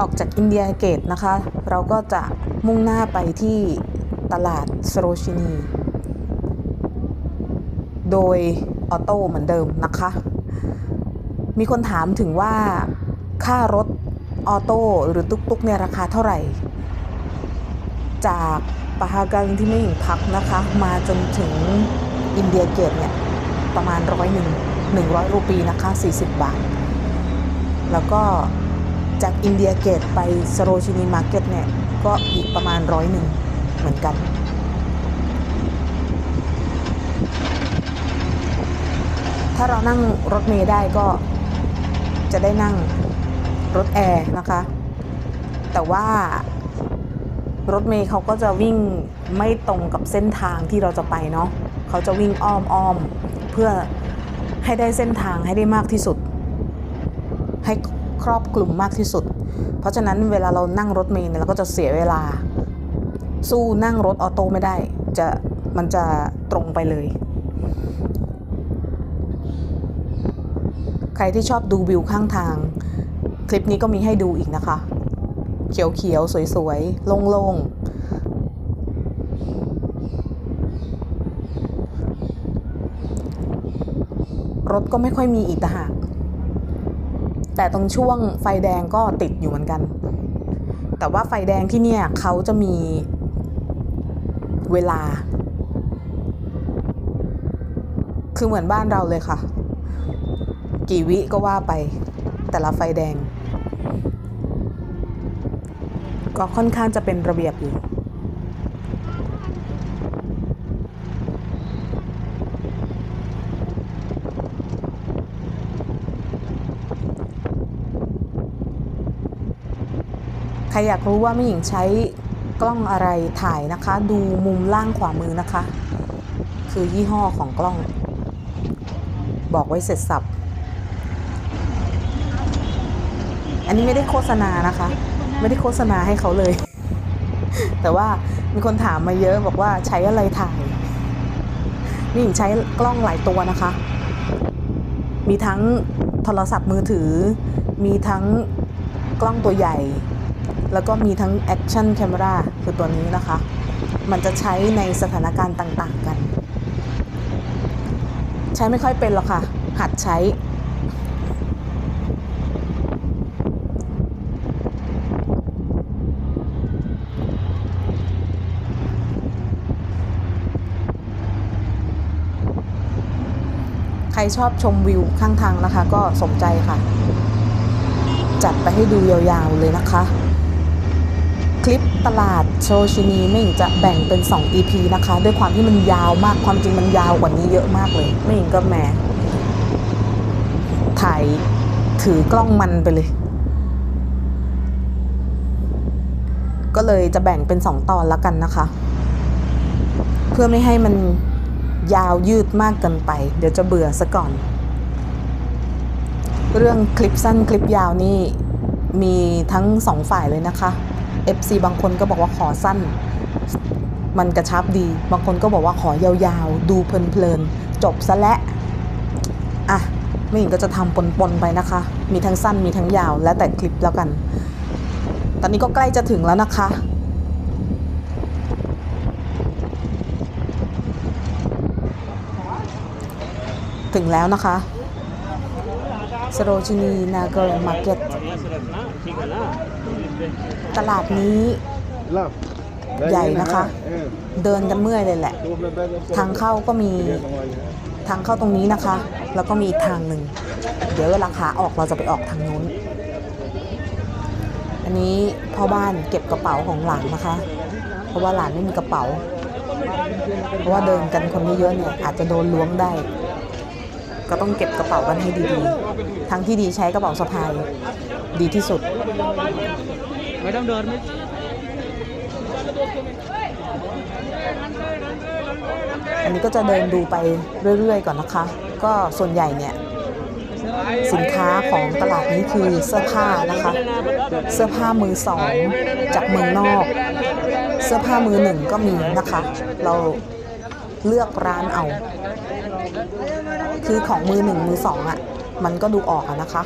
ออกจากอินเดียเกตนะคะ เราก็จะมุ่งหน้าไปที่ตลาดสโรชินี โดยออโต้เหมือนเดิมนะคะ มีคนถามถึงว่าค่ารถออโต้หรือตุ๊กๆเนี่ยราคาเท่าไหร่ จากปาฮากังที่ไม่หญิงพักนะคะ มาจนถึงอินเดียเกตเนี่ยประมาณร้อยหนึ่งหนึ่งร้อยรูปีนะคะ 40 บาท แล้วก็ จากอินเดียเกตไปสโรชินีมาร์เก็ตเนี่ย ก็อีกประมาณร้อยหนึ่งเหมือนกัน ถ้าเรานั่งรถเมล์ได้ก็จะได้นั่งรถแอร์นะคะ แต่ว่ารถเมล์เขาก็จะวิ่งไม่ตรงกับเส้นทางที่เราจะไปเนาะเขาจะวิ่งอ้อมอ้อมเพื่อให้ได้เส้นทางให้ได้มากที่สุด ให้ ครอบคลุมมากที่สุด เพราะฉะนั้นเวลาเรานั่งรถเมล์เนี่ยเราก็จะเสียเวลา สู้นั่งรถออโต้ไม่ได้ จะมันจะตรงไปเลย ใครที่ชอบดูวิวข้างทาง คลิปนี้ก็มีให้ดูอีกนะคะ เขียวๆ สวยๆ โล่งๆรถก็ไม่ค่อยมีอีกต่างหาก แต่ตรงช่วงไฟแดงก็ติดอยู่เหมือนกัน แต่ว่าไฟแดงที่เนี่ยเขาจะมีเวลา คือเหมือนบ้านเราเลยค่ะ กี่วิก็ว่าไป แต่ละไฟแดง ก็ค่อนข้างจะเป็นระเบียบอยู่ ใครอยากรู้ว่าแม่หญิงใช้กล้องอะไรถ่ายนะคะ ดูมุมล่างขวามือนะคะ คือยี่ห้อของกล้อง บอกไว้เสร็จสับ อันนี้ไม่ได้โฆษณานะคะ ไม่ได้โฆษณาให้เขาเลย แต่ว่ามีคนถามมาเยอะบอกว่าใช้อะไรถ่ายนี่หญิงใช้กล้องหลายตัวนะคะ มีทั้งโทรศัพท์มือถือ มีทั้งกล้องตัวใหญ่ แล้วก็มีทั้ง Action Camera คือตัวนี้นะคะ มันจะใช้ในสถานการณ์ต่างๆกัน ใช้ไม่ค่อยเป็นหรอกค่ะ หัดใช้ใครชอบชมวิวข้างทางนะคะ ก็สมใจค่ะ จัดไปให้ดูยาวๆเลยนะคะ คลิปตลาดโชชินีไม่งจะแบ่งเป็น 2 EP นะคะ ด้วยความที่มันยาวมากความจริงมันยาวกว่านี้เยอะมากเลยไม่งก็แหมถ่ายถือกล้องมันไปเลย ก็เลยจะแบ่งเป็น 2 ตอนแล้วกันนะคะ เพื่อไม่ให้มันยาวยืดมากเกินไป เดี๋ยวจะเบื่อซะก่อน เรื่องคลิปสั้นคลิปยาวนี่มีทั้งสองฝ่ายเลยนะคะ FC บางคนก็บอกว่าขอสั้น มันกระชับดี บางคนก็บอกว่าขอยาวๆ ดูเพลินๆ จบซะและอะไม่หญิงก็จะทำปนๆไปนะคะ มีทั้งสั้นมีทั้งยาว แล้วแต่คลิปแล้วกัน ตอนนี้ก็ใกล้จะถึงแล้วนะคะถึงแล้วนะคะสโรจินีนาเกอร์มาร์เก็ต ตลาดนี้ใหญ่นะคะ เดินกันเมื่อยเลยแหละ ทางเข้าก็มีทางเข้าตรงนี้นะคะ แล้วก็มีอีกทางหนึ่ง เดี๋ยวเวลาขาออกเราจะไปออกทางนู้น อันนี้พ่อบ้านเก็บกระเป๋าของหลานนะคะ เพราะว่าหลานไม่มีกระเป๋า เพราะว่าเดินกันคนเยอะๆเนี่ยอาจจะโดนล้วงได้ ก็ต้องเก็บกระเป๋ากันให้ดีๆ ทั้งที่ดีใช้กระเป๋าสะพายดีที่สุด madam door में อันนี้ก็จะเดินดูไปเรื่อยๆก่อนนะคะ ก็ส่วนใหญ่เนี่ยสินค้าของตลาดนี้คือเสื้อผ้านะคะ เสื้อผ้ามือสองจากเมืองนอก เสื้อผ้ามือหนึ่งก็มีนะคะ เราเลือกร้านเอา คือของมือหนึ่งมือสองอะ่ะ มันก็ดูออกอะนะคะ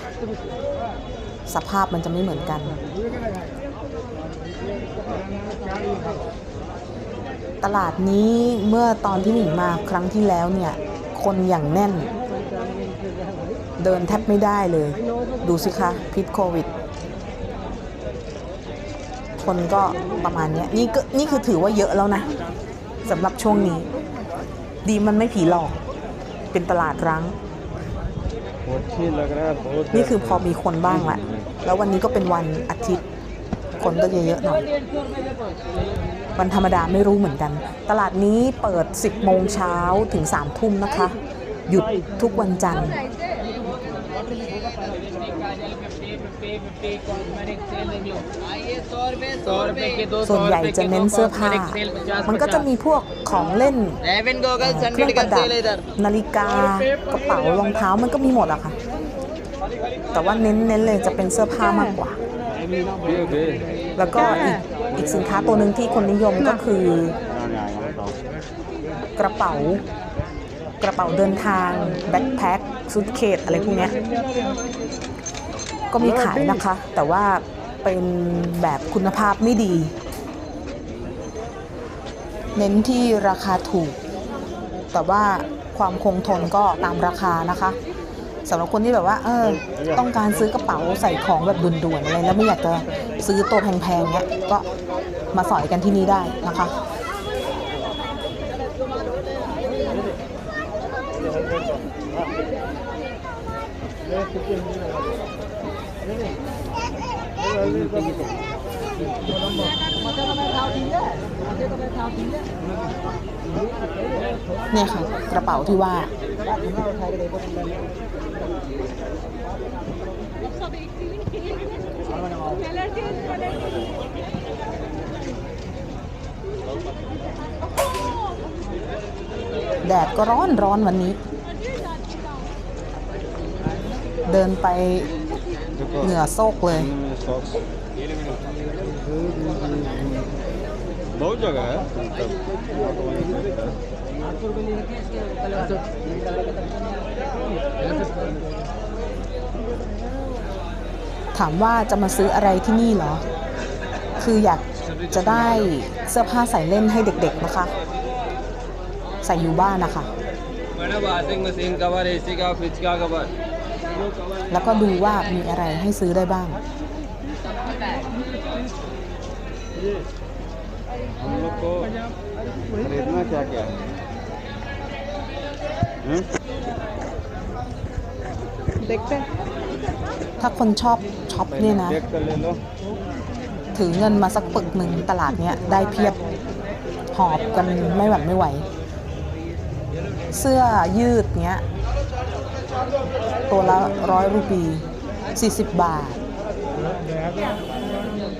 สภาพมันจะไม่เหมือนกัน ตลาดนี้เมื่อตอนที่หนิงมาครั้งที่แล้วเนี่ย คนอย่างแน่น เดินแทบไม่ได้เลย ดูสิคะพิษโควิด คนก็ประมาณนี้นี่ก็นี่คือถือว่าเยอะแล้วนะสำหรับช่วงนี้ ดีมันไม่ผีหลอก เป็นตลาดร้าง นี่คือพอมีคนบ้างละแล้ววันนี้ก็เป็นวันอาทิตย์ คนก็เยอะๆหน่อยวันธรรมดาไม่รู้เหมือนกัน ตลาดนี้เปิด 10 โมงเช้าถึง 3 ทุ่มนะคะ หยุดทุกวันจันทร์ส่วนใหญ่จะเน้นเสื้อผ้า มันก็จะมีพวกของเล่นเครื่องประดับนาฬิกากระเป๋ารองเท้ามันก็มีหมดอะค่ะ แต่ว่าเน้นๆเลยจะเป็นเสื้อผ้ามากกว่า แล้วก็อีกอีกสินค้าตัวหนึ่งที่คนนิยมก็คือ กระเป๋ากระเป๋าเดินทางแบ็คแพ็คซูทเคสอะไรพวกเนี้ยก็มีขายนะคะ แต่ว่าเป็นแบบคุณภาพไม่ดี เน้นที่ราคาถูก แต่ว่าความคงทนก็ตามราคานะคะ สำหรับคนที่แบบว่าเออต้องการซื้อกระเป๋าใส่ของแบบด่วนๆอะไรแล้วไม่อยากจะซื้อตัวแพงๆเนี้ยก็มาสอยกันที่นี่ได้นะคะ เนี่ยค่ะ กระเป๋าที่ว่า แดดก็ร้อนร้อนวันนี้ เดินไปเหงื่อโซกเลย बहुत जगह है मतलब ถามว่าจะมาซื้ออะไรที่นี่เหรอ คืออยากจะได้เสื้อผ้าใส่เล่นให้เด็กๆนะคะ ใส่อยู่บ้านนะคะ madam washing machine cover AC का फ्रिज का कवर แล้วก็ดูว่ามีอะไรให้ซื้อได้บ้าง हम लोग को खरीदना क्या क्या है हम्म? ถ้าคนชอบช็อปเนี่ยนะ देख कर ले लो ถือเงินมาสักปึกหนึ่งตลาดเนี้ยได้เพียบหอบกันไม่หวั่นไม่ไหว เสื้อยืดเนี้ย ตัวละร้อยรูปี 40 บาท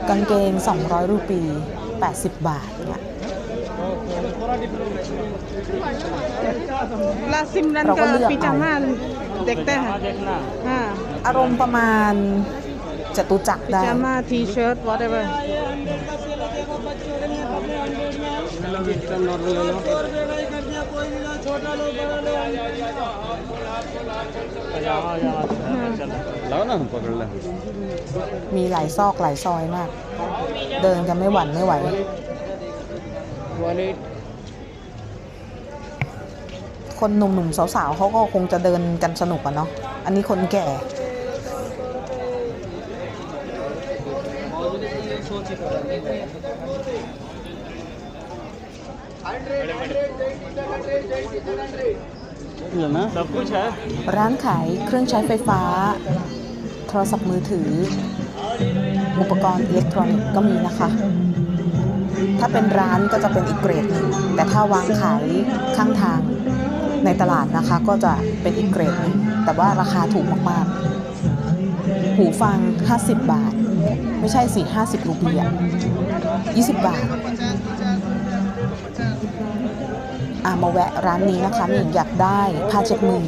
กางเกง 200 รูปี 80 บาทเนี่ยลาซิมนันก็ปีจามาเด็กแต่อารมณ์ประมาณจตุจักรได้ปีจามาทีเชิ้ต whatever อ มีหลายซอกหลายซอยมาก เดินจะไม่หวั่นไม่ไหวคนหนุ่มหนุ่มสาวๆเขาก็คงจะเดินกันสนุกอะเนาะอันนี้คนแก่ ร้านขายเครื่องใช้ไฟฟ้า รศัพท์มือถือ อุปกรณ์อิเล็กทรอนิกส์ก็มีนะคะ ถ้าเป็นร้านก็จะเป็นอีกเกรดหนึ่งแต่ถ้าวางขายข้างทางในตลาดนะคะก็จะเป็นอีกเกรดหนึ่งแต่ว่าราคาถูกมากๆ หูฟัง 50 บาท ไม่ใช่สิ50รูปีอะ20บาทอะมาแวะร้านนี้นะคะมีอยากได้ผ้าเช็ดมือ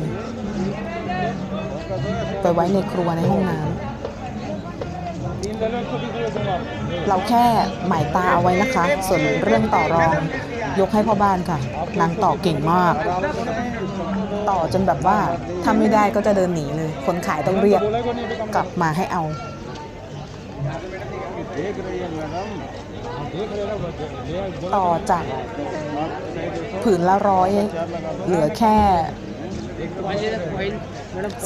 ไปไว้ในครัวในห้องน้ำเราแค่หมายตาเอาไว้นะคะ ส่วนเรื่องต่อรอง ยกให้พ่อบ้านค่ะนางต่อเก่งมาก ต่อจนแบบว่าถ้าไม่ได้ก็จะเดินหนีเลย คนขายต้องเรียกกลับมาให้เอาต่อจากผืนละร้อยเหลือแค่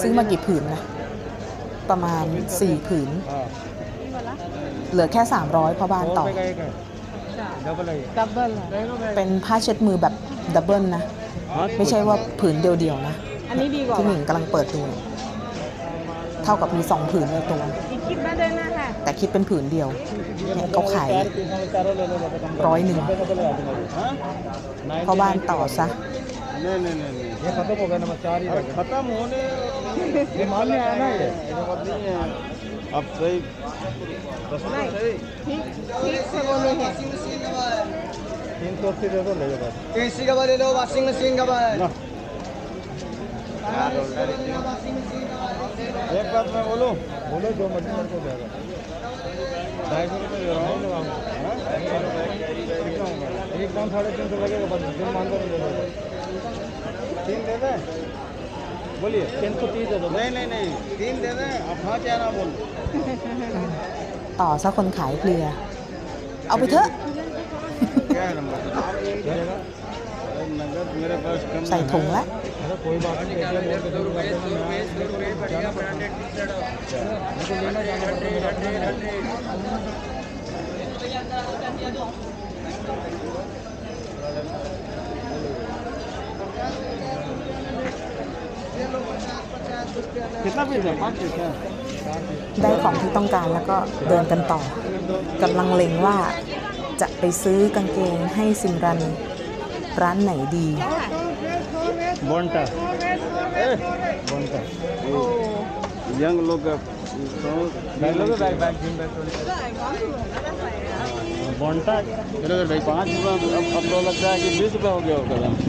ซื้อมากี่ผืนนะ ประมาณสี่ผืน เหลือแค่สามร้อยพอบานต่อ เป็นผ้าเช็ดมือแบบดับเบิลนะ ไม่ใช่ว่าผืนเดียวๆนะ อันนี้ดีกว่าที่หนึ่งกำลังเปิดดูเท่ากับมีสองผืนในตัวแต่คิดเป็นผืนเดียวเนี่ยเขาขายร้อยหนึ่งพอบ้านต่อซะ नहीं नहीं नहीं नहीं। ये खत्म हो गया नंबर चार ही खत्म होने ये माल में आया ना ये? नहीं है अब सही। दस रुपये सही। ठीक ठीक से बोले तीन सौ अस्सी दे दो ले जाओ बस। एसी का ले लो वॉशिंग मशीन का ना। एक बात मैं बोलूँ? बोलो जो मर्ज़ी मेरे को देगा ढाई सौ रुपये दे रहा हूँ। हाँ? कितना होगा? एक दाम साढ़े तीन सौ लगेगा बस दिन मान कर दे दो। तीन दे दें बोलिए तीन सौ तीस दे दो नहीं नहीं नहीं तीन दे दें अब हाँ क्या ना बोल ต่อซะคนขายเคลียร์เอาไปเถอะ क्या है नंबर अरे नगद मेरे पास कम ใส่ถุงแล้ว अरे कोई बात नहीं कैसे बोल के दूर करते हैं मैं जाना पड़ता है मुझे लेना जाना पड़ता है मेरा अपना है। कितना पीस है पाँच पीस है ได้ของที่ต้องการแล้วก็เดินกันต่อกำลังเล็งว่าจะไปซื้อกางเกงให้ซิมรันร้านไหนดี बोनटा बोनटा यंग लोग बैग लोगे बैग बैग जिम बैग बोनटा चलो भाई पाँच रुपये अब अब तो लगता है कि बीस रुपये हो गया होगा दाम हो सकता है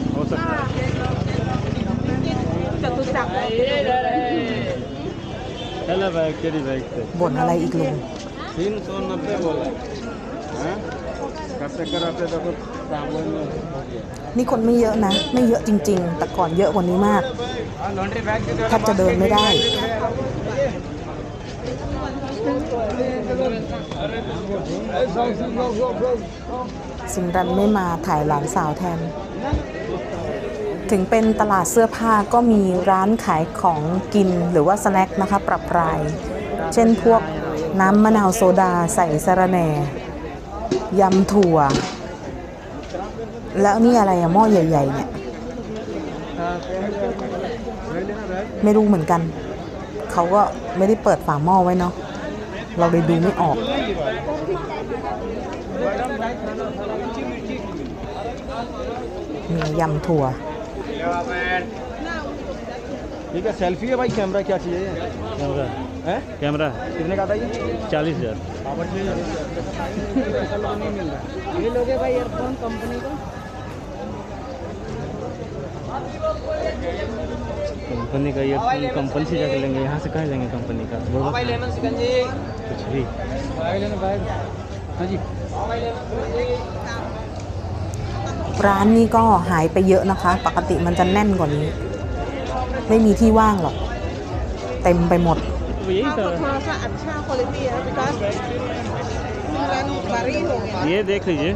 จตุจักร चलो बैग केरी बैग से บ่นอะไรอีกลุง तीन सौ नब्बे बोला हैं करते कराते तो कुछ सामान में हो गया นี่คนไม่เยอะนะ ไม่เยอะจริง ๆ แต่ก่อนเยอะกว่านี้มาก लॉन्ड्री बैग แทบจะเดินไม่ได้ ซิมรันไม่มาถ่ายหลานสาวแทน ถึงเป็นตลาดเสื้อผ้าก็มีร้านขายของกินหรือว่าสแน็คนะคะปรับราย เช่นพวกน้ำมะนาวโซดาใส่สะระแหน่ยำถั่ว แล้วนี่อะไรอะหม้อใหญ่ ๆ เนี่ย ไม่รู้เหมือนกัน เขาก็ไม่ได้เปิดฝาหม้อไว้เนาะเราเลยดูไม่ออก มียำถั่ว ठीक है सेल्फी है भाई कैमरा क्या चाहिए? कैमरा है? कैमरा कितने का था ये? चालीस हज़ार। ये लोगे भाई ईयरफोन कंपनी का। कंपनी का ये कंपनी से जाके लेंगे। यहाँ से कहाँ लेंगे कंपनी का? बोलो भाई लेमन सिकंजी कुछ भी। हाँ जी। ร้านนี้ก็หายไปเยอะนะคะ ปกติมันจะแน่นกว่านี้ ไม่มีที่ว่างหรอก เต็มไปหมด तो यही आपको थोड़ा सा अच्छा क्वालिटी है बिकॉज रन भारी होगा ये देख लीजिए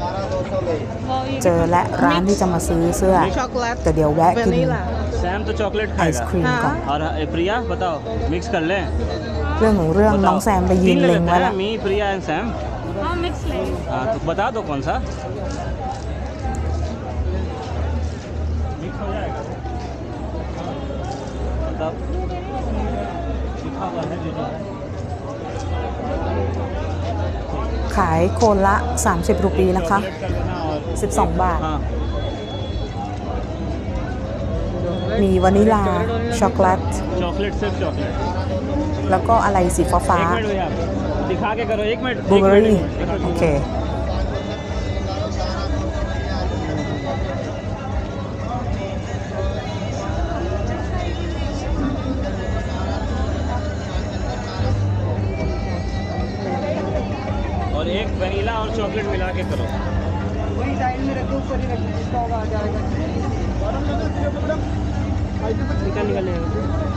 เจอและร้านที่จะมาซื้อเสื้อ चॉकलेट แต่เดี๋ยวแวะกิน वनीला सैम तो चॉकलेट ไอศครีมก่อน और प्रिया बताओ मिक्स कर लें เรื่องของเรื่องน้องแซมไปยืนเล็งไว้แล้ว मी प्रिया एंड सैम हाँ मिक्स लेंगे हाँ तो बता दो कौन सा ขายโคนละ 30 รูปีนะคะ 12 บาท มีวานิลา ช็อกโกแลต แล้วก็อะไรสีฟ้าฟ้าบูเบอรี่ โอเค चॉकलेट मिला के करो वही साइड में रखो ऊपर ही रखो जिसका होगा आ जाएगा निकल निकल हाँ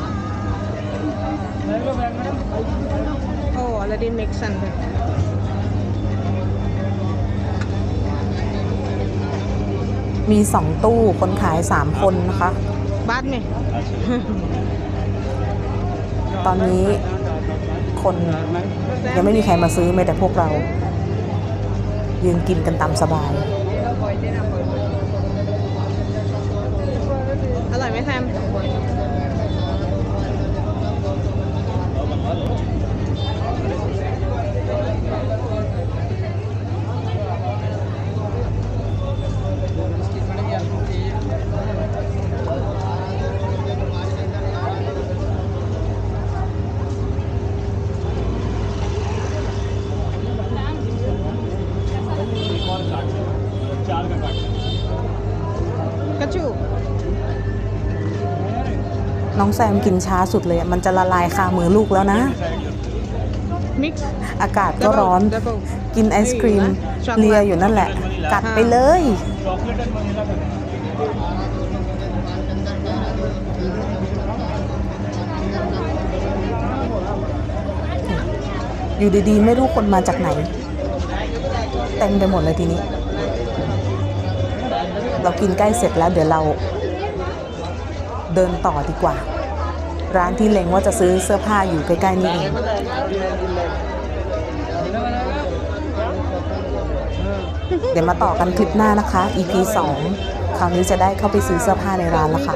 Oh, already mixed and uh, มีสองตู้คนขายสามคนนะคะ बाद में ตอนนี้คนยังไม่มีใครมาซื้อไม่แต่พวกเรา ยืนกินกันตามสบาย อร่อยไหมแซม แซมกินช้าสุดเลยอะมันจะละลายคามือลูกแล้วนะมิกซ์อากาศก็ร้อนกินไอศครีมเลียอยู่นั่นแหละ กัดไปเลยอยู่ดีๆ ไม่รู้คนมาจากไหน เต็มไปหมดเลยทีนี้ เรากินใกล้เสร็จแล้วเดี๋ยวเราเดินต่อดีกว่า ร้านที่เล็งว่าจะซื้อเสื้อผ้าอยู่ใกล้ๆนี่เองเดี๋ยวมาต่อกันคลิปหน้านะคะ EP 2 คราวนี้จะได้เข้าไปซื้อเสื้อผ้าในร้านแล้วค่ะ